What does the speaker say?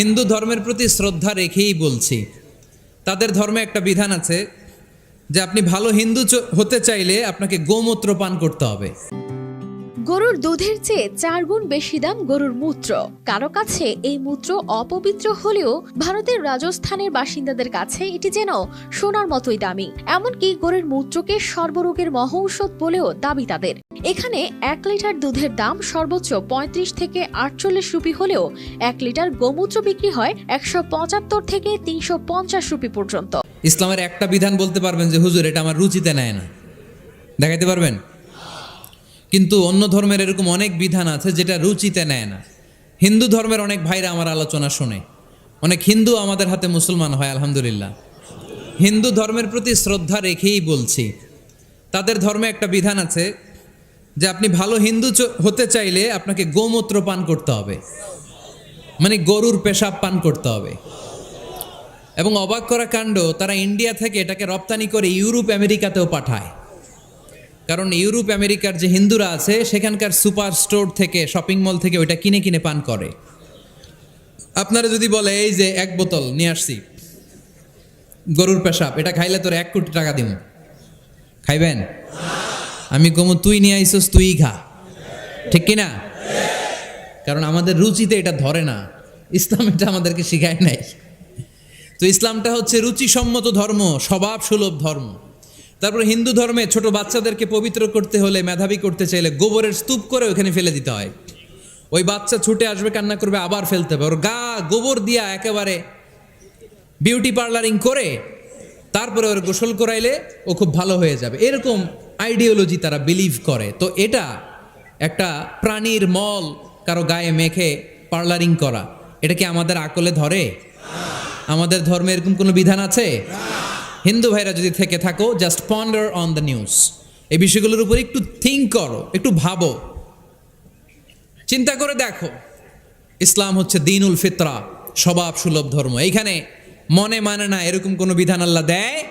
হিন্দু ধর্মের প্রতি শ্রদ্ধা রেখেই বলছি। তাদের ধর্মে একটা বিধান আছে যে আপনি ভালো হিন্দু হতে চাইলে আপনাকে গোমূত্র পান করতে হবে। গরুর দুধের চেয়ে চার গুণ বেশি দাম গরুর মূত্র। কারও কাছে এই মূত্র অপবিত্র হলেও ভারতের রাজস্থানের বাসিন্দাদের কাছে এটি যেন সোনার মতোই দামি। এমনকি গরুর মূত্রকে সর্বরোগের মহৌষধ বলেও দাবি তাদের। এখানে এক লিটার দুধের দাম সর্বোচ্চ পঁয়ত্রিশ থেকে আটচল্লিশ রুপি হলেও এক লিটার গোমূত্র বিক্রি হয় একশো পঁচাত্তর থেকে তিনশো পঞ্চাশ রুপি পর্যন্ত। ইসলামের একটা বিধান বলতে পারবেন যে, হুজুর, এটা আমার রুচিতে নেয় না। দেখাইতে পারবেন? কিন্তু অন্য ধর্মের এরকম অনেক বিধান আছে যেটা রুচিতে নেয় না। হিন্দু ধর্মের অনেক ভাইরা আমার আলোচনা শোনে। অনেক হিন্দু আমাদের হাতে মুসলমান হয়, আলহামদুলিল্লাহ। হিন্দু ধর্মের প্রতি শ্রদ্ধা রেখেই বলছি। তাদের ধর্মে একটা বিধান আছে যে আপনি ভালো হিন্দু হতে চাইলে আপনাকে গোমূত্র পান করতে হবে। মানে গরুর পেশাব পান করতে হবে। এবং অবাক করা কাণ্ড, তারা ইন্ডিয়া থেকে এটাকে রপ্তানি করে ইউরোপ, আমেরিকাতেও পাঠায়। কারণ ইউরোপ, আমেরিকার যে হিন্দুরা আছে, সেখানকার সুপার স্টোর থেকে, শপিং মল থেকে ওইটা কিনে কিনে পান করে। আপনারা যদি বলে, এই যে এক বোতল, নিয়ে আসছি। গরুর পেশাব, এটা খাইলে তোর এক কোটি টাকা দিব খাইবেন? আমি কমু, তুই নিয়ে আইসস, তুই খা। ঠিক কিনা? কারণ আমাদের রুচিতে এটা ধরে না। ইসলাম এটা আমাদেরকে শিখায় নাই। তো ইসলামটা হচ্ছে রুচিসম্মত ধর্ম স্বভাব সুলভ ধর্ম। তারপর হিন্দু ধর্মে ছোট বাচ্চাদেরকে পবিত্র করতে হলে মেধাবী করতে চাইলে গোবরের স্তূপ করে ওখানে ফেলে দিতে হয়। ওই বাচ্চা ছুটে আসবে, কান্না করবে, আবার ফেলতে হবে। ওর গা গোবর দিয়া একেবারে বিউটি পার্লারিং করে তারপরে ওর গোসল করাইলে ও খুব ভালো হয়ে যাবে। এরকম আইডিওলজি তারা বিলিভ করে। তো এটা একটা প্রাণীর মল কারও গায়ে মেখে পার্লারিং করা। এটা কি আমাদের আকলে ধরে? আমাদের ধর্মে এরকম কোনো বিধান আছে? হিন্দু ভাইরা যদি থেকে থাকো just ponder on the news এই বিষয়গুলোর উপর একটু থিঙ্ক করো, একটু ভাবো। চিন্তা করে দেখো। ইসলাম হচ্ছে দিনুল ফিতরা, স্বভাব সুলভ ধর্ম। এইখানে মনে মানে না, এরকম কোনো বিধান আল্লাহ দেয়?